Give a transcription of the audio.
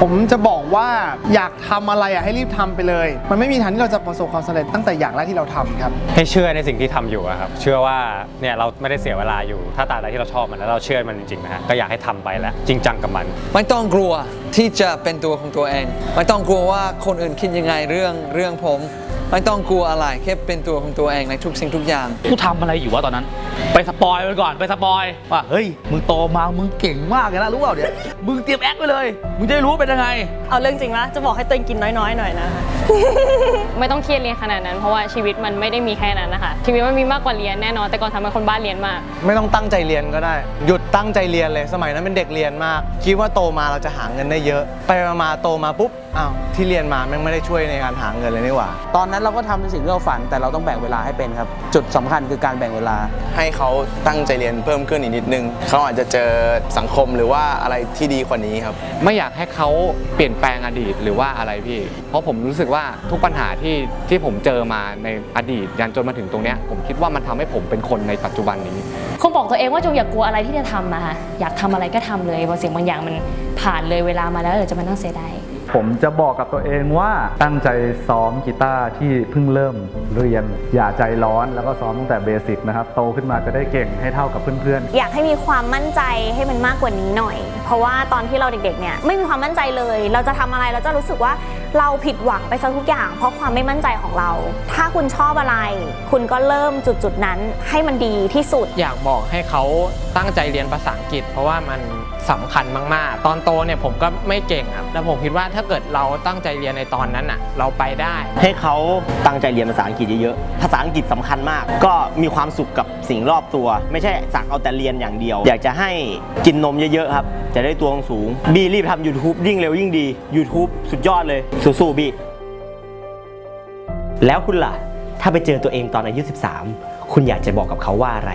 ผมจะบอกว่าอยากทำอะไรอะให้รีบทำไปเลย มันไม่มีทางที่เราจะประสบความสำเร็จตั้งแต่อย่างแรกที่เราทำครับ ให้เชื่อในสิ่งที่ทำอยู่อะครับ เชื่อว่าเนี่ยเราไม่ได้เสียเวลาอยู่ ถ้าตราบใดที่เราชอบมันแล้วเราเชื่อมันจริงๆนะฮะก็อยากให้ทำไปแล้วจริงจังกับมัน ไม่ต้องกลัวที่จะเป็นตัวของตัวเอง ไม่ต้องกลัวว่าคนอื่นคิดยังไงเรื่องเรื่องผม ไม่ต้องกลัวอะไรแค่เป็นตัวของตัวเองในทุกสิ่งทุกอย่าง กูทำอะไรอยู่วะตอนนั้น ไปสปอยมันก่อนไปสปอยว่าเฮ้ยมึงโตมามึงเก่งมากเลยนะรู้เปล่าเนี่ยมึงเตรียมแอคไปเลย มึงจะได้รู้ว่าเป็นยังไง เอาเรื่องจริงนะจะบอกให้ตัวเองกินน้อยๆหน่อยนะคะ ไม่ต้องเครียดเรียนขนาดนั้น เพราะว่าชีวิตมันไม่ได้มีแค่นั้นนะคะชีวิตมันมีมากกว่าเรียนแน่นอน แต่ก่อนทำเป็นคนบ้านเรียนมาก ไม่ต้องตั้งใจเรียนก็ได้ หยุดตั้งใจเรียนเลย สมัยนั้นเป็นเด็กเรียนมาก คิดว่าโตมาเราจะหาเงินได้เยอะ ไปมาๆโตมาปุ๊บ อ้าวที่เรียนมาแม่งไม่ได้ช่วยในการหาเงินเลยนี่หว่า ตอนนั้นเราก็ทำในสิ่งที่เราฝันแต่เราต้องแบ่งเวลาให้เป็นครับ จุดสำคัญคือการแบ่งเวลา ให้เขาตั้งใจเรียนเพิ่มขึ้นอีกนิดนึง เขาอาจจะเจอสังคมหรือว่าอะไรที่ดีกว่านี้ครับ ไม่อยากให้เขาเปลี่ยนแปลงอดีตหรือว่าอะไรพี่ เพราะผมรู้สึกว่าทุกปัญหาที่ที่ผมเจอมาในอดีตยันจนมาถึงตรงเนี้ยผมคิดว่ามันทำให้ผมเป็นคนในปัจจุบันนี้ คงบอกตัวเองว่าจงอย่ากลัวอะไรที่จะทำอะค่ะอยากทำอะไรก็ทำเลยบางสิ่งบางอย่างมันผ่านเลยเวลามาแล้วเดี๋ยวจะมานั่งเสียดาย ผมจะบอกกับตัวเองว่าตั้งใจซ้อมกีตาร์ที่เพิ่งเริ่มเรียน อย่าใจร้อนแล้วก็ซ้อมตั้งแต่เบสิกนะครับ โตขึ้นมาจะได้เก่งให้เท่ากับเพื่อนๆ อยากให้มีความมั่นใจให้มันมากกว่านี้หน่อย เพราะว่าตอนที่เราเด็กๆเนี่ยไม่มีความมั่นใจเลย เราจะทำอะไรเราจะรู้สึกว่า เราผิดหวังไปซะทุกอย่าง เพราะความไม่มั่นใจของเรา ถ้าคุณชอบอะไร คุณก็เริ่มจุดจุดๆนั้นให้มันดีที่สุด อยากบอกให้เขาตั้งใจเรียนภาษาอังกฤษ เพราะว่ามันสำคัญมากๆ ตอนโตเนี่ยผมก็ไม่เก่งครับแล้วผมคิดว่าถ้าเกิดเราตั้งใจเรียนในตอนนั้นอะ เราไปได้ ให้เขาตั้งใจเรียนภาษาอังกฤษเยอะๆ ภาษาอังกฤษสำคัญมาก ก็มีความสุขกับสิ่งรอบตัว ไม่ใช่สักเอาแต่เรียนอย่างเดียว อยากจะให้กินนมเยอะๆครับ จะได้ตัวสูง บีรีบทำ YouTube ยิ่งเร็วยิ่งดี YouTube สุดยอดเลยสู้ๆบีแล้วคุณล่ะ ถ้าไปเจอตัวเองตอนอายุ 13 คุณอยากจะบอกกับเขาว่าอะไร